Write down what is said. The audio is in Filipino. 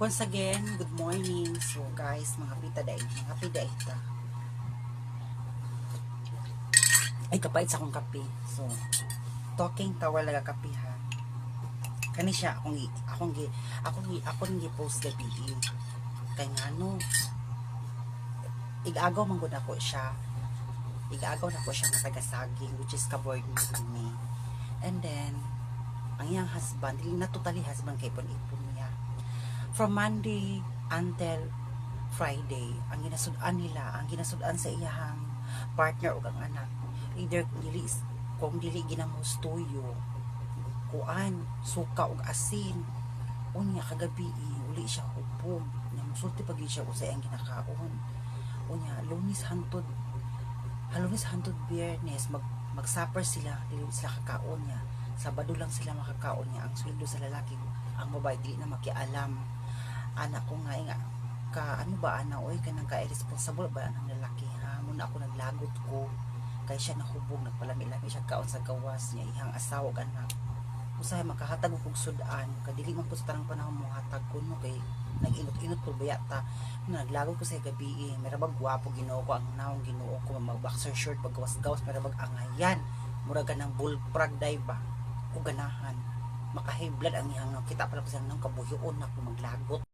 Once again, good morning. So guys, mga pita day, mga pida ita. Ay kapait sa akong kape. So talking tawa laga kape ha. Kani siya akong akong akong akong gi post gabi. Kay ngano igagaw man gud ako siya. Igagaw na ko siya nga taga saging which is kaboard ni And then ang iyang husband, dili na totally husband kay ipon-ipon niya from Monday until Friday, ang ginasudan nila, ang ginasudan sa iyahang partner o ang anak, either dili, kung dili ginamos tuyo, kuan, suka o asin, unya kagabi, uli siya hupong, na musulti pag siya usay ang ginakaon, unya, lunis hantod, halunis hantod biyernes, mag, mag-supper sila, dili sila kakaon niya, Sabado lang sila makakaon niya, ang sweldo sa lalaki, ang babae, dili na makialam, anak ko nga nga ka ano ba ana oy kanang ka irresponsible ba ang lalaki ha? Muna ako naglagot ko. Kay siya nahubog nagpalami-lami siya kaon sa gawas niya ihang asawa anak. Usahay makahatag og sudan. Kadili man po sa panahon mo hatag ko no? Kay nag-inot-inot ko bayata naglagot ko sa gabi eh. Merabag gwapo Ginoo ko ang naong Ginoo ko mag boxer short pag gawas-gawas merabag angayan. Mura ka ng bullfrog day ba? O ganahan makahiblad ang ihang kita pala ko sa nang kabuhion na ko maglagot